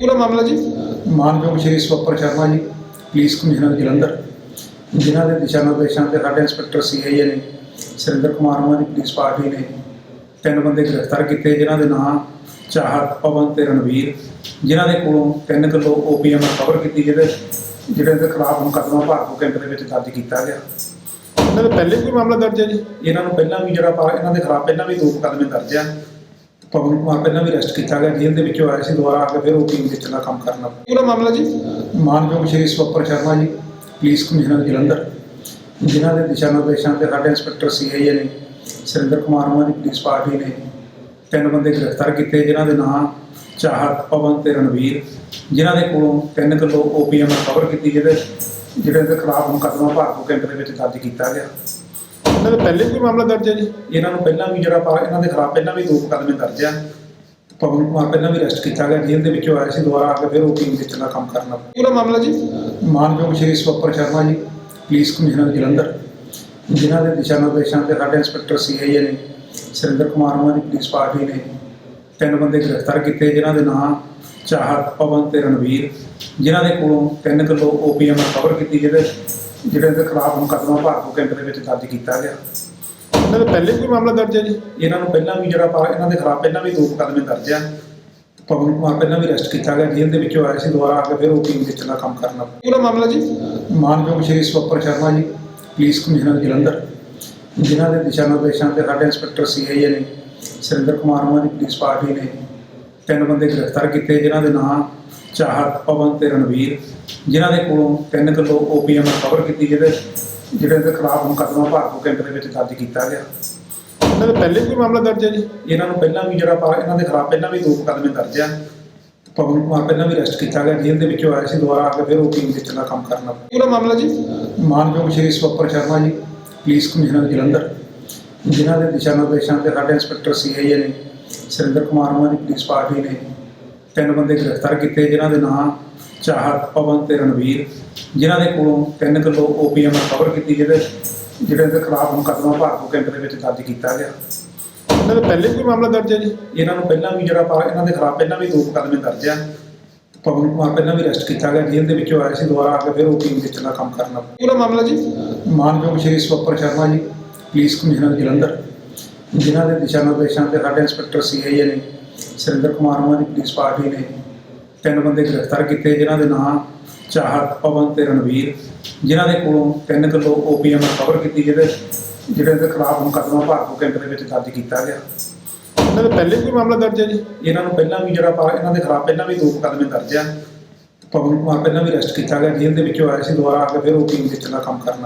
ਪੂਰਾ ਮਾਮਲਾ ਜੀ? ਮਾਨਯੋਗ ਸ਼੍ਰੀ ਸਵਪਰ ਸ਼ਰਮਾ ਜੀ ਪੁਲਿਸ ਕਮਿਸ਼ਨਰ ਜਲੰਧਰ। ਜਿਨ੍ਹਾਂ ਦੇ ਦਿਸ਼ਾ ਨਿਰਦੇਸ਼ਾਂ ਤੇ ਸਾਡੇ ਇੰਸਪੈਕਟਰ ਸੀਆਈਏ ਨੇ ਸੁਰਿੰਦਰ ਕੁਮਾਰ ਉਹਨਾਂ ਦੀ ਪੁਲਿਸ ਪਾਰਟੀ ਨੇ ਤਿੰਨ ਬੰਦੇ ਗ੍ਰਿਫਤਾਰ ਕੀਤੇ ਜਿਨ੍ਹਾਂ ਦੇ ਨਾਮ ਚਾਹਤ ਪਵਨ ਤੇ ਰਣਵੀਰ। ਜਿਨ੍ਹਾਂ ਦੇ ਕੋਲੋਂ 3 ਕਿਲੋ ਓਪੀਐਮ ਕਵਰ ਕੀਤੀ ਜਿਹਦੇ ਜਿਹੜੇ ਦੇ ਖਿਲਾਫ ਮੁਕੱਦਮਾ ਭਾਰਤੋ ਕੈਂਪ ਦੇ ਵਿੱਚ ਦਰਜ ਕੀਤਾ ਗਿਆ। ਇਹਨਾਂ ਦਾ ਪਹਿਲੇ ਕੋਈ ਮਾਮਲਾ ਦਰਜ ਹੈ ਜੀ? ਇਹਨਾਂ ਨੂੰ ਪਹਿਲਾਂ ਵੀ ਜਿਹੜਾ ਪਾ ਇਹਨਾਂ ਦੇ ਖਿਲਾਫ ਪਹਿਲਾਂ ਵੀ ਦੋ ਮੁਕੱਦਮੇ ਦਰਜ ਆ। ਪਵਨ ਕੁਮਾਰ ਪਹਿਲਾਂ ਵੀ ਅਰੈਸਟ ਕੀਤਾ ਗਿਆ ਜੇਲ੍ਹ ਦੇ ਵਿੱਚੋਂ ਆਏ ਸੀ ਦੁਬਾਰਾ ਆ ਕੇ ਫਿਰ ਓਪੀਐਮ ਵੇਚਣ ਦਾ ਕੰਮ ਕਰਨਾ ਪੂਰਾ ਮਾਮਲਾ ਜੀ? ਮਾਨਯੋਗ ਸ਼੍ਰੀ ਸਵਪਰ ਸ਼ਰਮਾ ਜੀ ਪੁਲਿਸ ਕਮਿਸ਼ਨਰ ਜਲੰਧਰ। ਜਿਨ੍ਹਾਂ ਦੇ ਦਿਸ਼ਾ ਨਿਰਦੇਸ਼ਾਂ ਤੇ ਸਾਡੇ ਇੰਸਪੈਕਟਰ ਸੀਆਈਏ ਨੇ ਸੁਰਿੰਦਰ ਕੁਮਾਰ ਉਹਨਾਂ ਦੀ ਪੁਲਿਸ ਪਾਰਟੀ ਨੇ ਤਿੰਨ ਬੰਦੇ ਗ੍ਰਿਫਤਾਰ ਕੀਤੇ ਜਿਨ੍ਹਾਂ ਦੇ ਨਾਮ ਚਾਹਤ ਪਵਨ ਤੇ ਰਣਵੀਰ। ਜਿਨ੍ਹਾਂ ਦੇ ਕੋਲੋਂ 3 ਕਿਲੋ ਓਪੀਐਮ ਕਵਰ ਕੀਤੀ ਜਿਹਦੇ ਜਿਹੜੇ ਦੇ ਖਿਲਾਫ ਮੁਕੱਦਮਾ ਭਾਰਤੋ ਕੈਂਪ ਦੇ ਵਿੱਚ ਦਰਜ ਕੀਤਾ ਗਿਆ। ਇਹਨਾਂ ਦਾ ਪਹਿਲੇ ਕੋਈ ਮਾਮਲਾ ਦਰਜ ਹੈ ਜੀ? ਇਹਨਾਂ ਨੂੰ ਪਹਿਲਾਂ ਵੀ ਜਿਹੜਾ ਪਾ ਇਹਨਾਂ ਦੇ ਖਿਲਾਫ ਪਹਿਲਾਂ ਵੀ ਦੋ ਮੁਕੱਦਮੇ ਦਰਜ ਆ। ਪਵਨ ਕੁਮਾਰ ਪਹਿਲਾਂ ਵੀ ਅਰੈਸਟ ਕੀਤਾ ਗਿਆ ਜੇਲ੍ਹ ਦੇ ਵਿੱਚੋਂ ਆਏ ਸੀ ਦੁਬਾਰਾ ਆ ਕੇ ਫਿਰ ਓਪੀਐਮ ਵੇਚਣ ਦਾ ਕੰਮ ਕਰਨਾ ਪੂਰਾ ਮਾਮਲਾ ਜੀ? ਮਾਨਯੋਗ ਸ਼੍ਰੀ ਸਵਪਰ ਸ਼ਰਮਾ ਜੀ ਪੁਲਿਸ ਕਮਿਸ਼ਨਰ ਜਲੰਧਰ। ਜਿਨ੍ਹਾਂ ਦੇ ਦਿਸ਼ਾ ਨਿਰਦੇਸ਼ਾਂ ਤੇ ਸਾਡੇ ਇੰਸਪੈਕਟਰ ਸੀਆਈਏ ਨੇ ਸੁਰਿੰਦਰ ਕੁਮਾਰ ਉਹਨਾਂ ਦੀ ਪੁਲਿਸ ਪਾਰਟੀ ਨੇ ਤਿੰਨ ਬੰਦੇ ਗ੍ਰਿਫਤਾਰ ਕੀਤੇ ਜਿਨ੍ਹਾਂ ਦੇ ਨਾਮ ਚਾਹਤ ਪਵਨ ਤੇ ਰਣਵੀਰ। ਜਿਨ੍ਹਾਂ ਦੇ ਕੋਲੋਂ 3 ਕਿਲੋ ਓਪੀਐਮ ਕਵਰ ਕੀਤੀ ਜਿਹਦੇ ਜਿਹੜੇ ਦੇ ਖਿਲਾਫ ਮੁਕੱਦਮਾ ਭਾਰਤੋ ਕੈਂਪ ਦੇ ਵਿੱਚ ਦਰਜ ਕੀਤਾ ਗਿਆ। ਇਹਨਾਂ ਦਾ ਪਹਿਲੇ ਕੋਈ ਮਾਮਲਾ ਦਰਜ ਹੈ ਜੀ? ਇਹਨਾਂ ਨੂੰ ਪਹਿਲਾਂ ਵੀ ਜਿਹੜਾ ਪਾ ਇਹਨਾਂ ਦੇ ਖਿਲਾਫ ਪਹਿਲਾਂ ਵੀ ਦੋ ਮੁਕੱਦਮੇ ਦਰਜ ਆ ਪਵਨ ਕੁਮਾਰ ਪਹਿਲਾਂ ਵੀ ਅਰੈਸਟ ਕੀਤਾ ਗਿਆ ਜੇਲ੍ਹ ਦੇ ਵਿੱਚੋਂ ਆਏ ਸੀ ਦੁਬਾਰਾ ਆ ਕੇ ਫਿਰ ਓਪੀਐਮ ਵੇਚਣ ਦਾ ਕੰਮ ਕਰਨਾ ਪੂਰਾ ਮਾਮਲਾ ਜੀ? ਮਾਨਯੋਗ ਸ਼੍ਰੀ ਸਵਪਰ ਸ਼ਰਮਾ ਜੀ ਪੁਲਿਸ ਕਮਿਸ਼ਨਰ ਜਲੰਧਰ। ਜਿਨ੍ਹਾਂ ਦੇ ਦਿਸ਼ਾ ਨਿਰਦੇਸ਼ਾਂ ਤੇ ਸਾਡੇ ਇੰਸਪੈਕਟਰ ਸੀਆਈਏ ਨੇ ਸੁਰਿੰਦਰ ਕੁਮਾਰ ਉਹਨਾਂ ਦੀ ਪੁਲਿਸ ਪਾਰਟੀ ਨੇ ਤਿੰਨ ਬੰਦੇ ਗ੍ਰਿਫਤਾਰ ਕੀਤੇ ਜਿਨ੍ਹਾਂ ਦੇ ਨਾਮ ਚਾਹਤ ਪਵਨ ਤੇ ਰਣਵੀਰ ਜਿਨ੍ਹਾਂ ਦੇ ਕੋਲੋਂ 3 ਕਿਲੋ ਓਪੀਐਮ ਕਵਰ ਕੀਤੀ ਜਿਹਦੇ ਜਿਹੜੇ ਦੇ ਖਿਲਾਫ ਮੁਕੱਦਮਾ ਭਾਰਤੋ ਕੈਂਪ ਦੇ ਵਿੱਚ ਦਰਜ ਕੀਤਾ ਗਿਆ। ਇਹਨਾਂ ਦਾ ਪਹਿਲੇ ਕੋਈ ਮਾਮਲਾ ਦਰਜ ਹੈ ਜੀ? ਇਹਨਾਂ ਨੂੰ ਪਹਿਲਾਂ ਵੀ ਜਿਹੜਾ ਪਾ ਇਹਨਾਂ ਦੇ ਖਿਲਾਫ ਪਹਿਲਾਂ ਵੀ ਦੋ ਮੁਕੱਦਮੇ ਦਰਜ ਆ। ਪਵਨ ਕੁਮਾਰ ਪਹਿਲਾਂ ਵੀ ਅਰੈਸਟ ਕੀਤਾ ਗਿਆ ਜੇਲ੍ਹ ਦੇ ਵਿੱਚੋਂ ਆਏ ਸੀ ਦੁਬਾਰਾ ਆ ਕੇ ਫਿਰ ਓਪੀਐਮ ਵੇਚਣ ਦਾ ਕੰਮ ਕਰਨਾ ਪੂਰਾ ਮਾਮਲਾ ਜੀ? ਮਾਨਯੋਗ ਸ਼੍ਰੀ ਸਵਪਰ ਸ਼ਰਮਾ ਜੀ ਪੁਲਿਸ ਕਮਿਸ਼ਨਰ ਜਲੰਧਰ ਜਿਨ੍ਹਾਂ ਦੇ ਦਿਸ਼ਾ ਨਿਰਦੇਸ਼ਾਂ ਤੇ ਸਾਡੇ ਇੰਸਪੈਕਟਰ ਸੀਆਈਏ ਨੇ ਸੁਰਿੰਦਰ ਕੁਮਾਰ ਉਹਨਾਂ ਦੀ ਪੁਲਿਸ ਪਾਰਟੀ ਨੇ ਤਿੰਨ ਬੰਦੇ ਗ੍ਰਿਫਤਾਰ ਕੀਤੇ ਜਿਨ੍ਹਾਂ ਦੇ ਨਾਮ ਚਾਹਤ ਪਵਨ ਤੇ ਰਣਵੀਰ। ਜਿਨ੍ਹਾਂ ਦੇ ਕੋਲੋਂ 3 ਕਿਲੋ ਓਪੀਐਮ ਕਵਰ ਕੀਤੀ ਜਿਹਦੇ ਜਿਹੜੇ ਦੇ ਖਿਲਾਫ ਮੁਕੱਦਮਾ ਭਾਰਤੋ ਕੈਂਪ ਦੇ ਵਿੱਚ ਦਰਜ ਕੀਤਾ ਗਿਆ। ਇਹਨਾਂ ਦਾ ਪਹਿਲੇ ਕੋਈ ਮਾਮਲਾ ਦਰਜ ਹੈ ਜੀ? ਇਹਨਾਂ ਨੂੰ ਪਹਿਲਾਂ ਵੀ ਜਿਹੜਾ ਪਾ ਇਹਨਾਂ ਦੇ ਖਿਲਾਫ ਪਹਿਲਾਂ ਵੀ ਦੋ ਮੁਕੱਦਮੇ ਦਰਜ ਆ। ਪਵਨ ਕੁਮਾਰ ਪਹਿਲਾਂ ਵੀ ਅਰੈਸਟ ਕੀਤਾ ਗਿਆ ਜੇਲ੍ਹ ਦੇ ਵਿੱਚੋਂ ਆਏ ਸੀ ਦੁਬਾਰਾ ਆ ਕੇ ਫਿਰ ਓਪੀਐਮ ਵੇਚਣ ਦਾ ਕੰਮ ਕਰਨਾ ਪੂਰਾ ਮਾਮਲਾ ਜੀ? ਮਾਨਯੋਗ ਸ਼੍ਰੀ ਸਵਪਰ ਸ਼ਰਮਾ ਜੀ ਪੁਲਿਸ ਕਮਿਸ਼ਨਰ ਜਲੰਧਰ। ਜਿਨ੍ਹਾਂ ਦੇ ਦਿਸ਼ਾ ਨਿਰਦੇਸ਼ਾਂ ਤੇ ਸਾਡੇ ਇੰਸਪੈਕਟਰ ਸੀਆਈਏ ਨੇ ਸੁਰਿੰਦਰ ਕੁਮਾਰ ਉਹਨਾਂ ਦੀ ਪੁਲਿਸ ਪਾਰਟੀ ਨੇ ਤਿੰਨ ਬੰਦੇ ਗ੍ਰਿਫਤਾਰ ਕੀਤੇ ਜਿਨ੍ਹਾਂ ਦੇ ਨਾਮ ਚਾਹਤ ਪਵਨ ਤੇ ਰਣਵੀਰ ਜਿਨ੍ਹਾਂ ਦੇ ਕੋਲੋਂ 3 ਕਿਲੋ ਓਪੀਐਮ ਕਵਰ ਕੀਤੀ ਜਿਹਦੇ ਜਿਹੜੇ ਦੇ ਖਿਲਾਫ ਮੁਕੱਦਮਾ ਭਾਰਤੋ ਕੈਂਪ ਦੇ ਵਿੱਚ ਦਰਜ ਕੀਤਾ ਗਿਆ। ਇਹਨਾਂ ਦਾ ਪਹਿਲੇ ਕੋਈ ਮਾਮਲਾ ਦਰਜ ਹੈ ਜੀ? ਇਹਨਾਂ ਨੂੰ ਪਹਿਲਾਂ ਵੀ ਜਿਹੜਾ ਪਾ ਇਹਨਾਂ ਦੇ ਖਿਲਾਫ ਪਹਿਲਾਂ ਵੀ ਦੋ ਮੁਕੱਦਮੇ ਦਰਜ ਆ। ਪਵਨ ਕੁਮਾਰ ਪਹਿਲਾਂ ਵੀ ਅਰੈਸਟ ਕੀਤਾ ਗਿਆ ਜੇਲ੍ਹ ਦੇ ਵਿੱਚੋਂ ਆਏ ਸੀ ਦੁਬਾਰਾ ਆ ਕੇ ਫਿਰ ਓਪੀਐਮ ਵੇਚਣ ਦਾ ਕੰਮ ਕਰਨਾ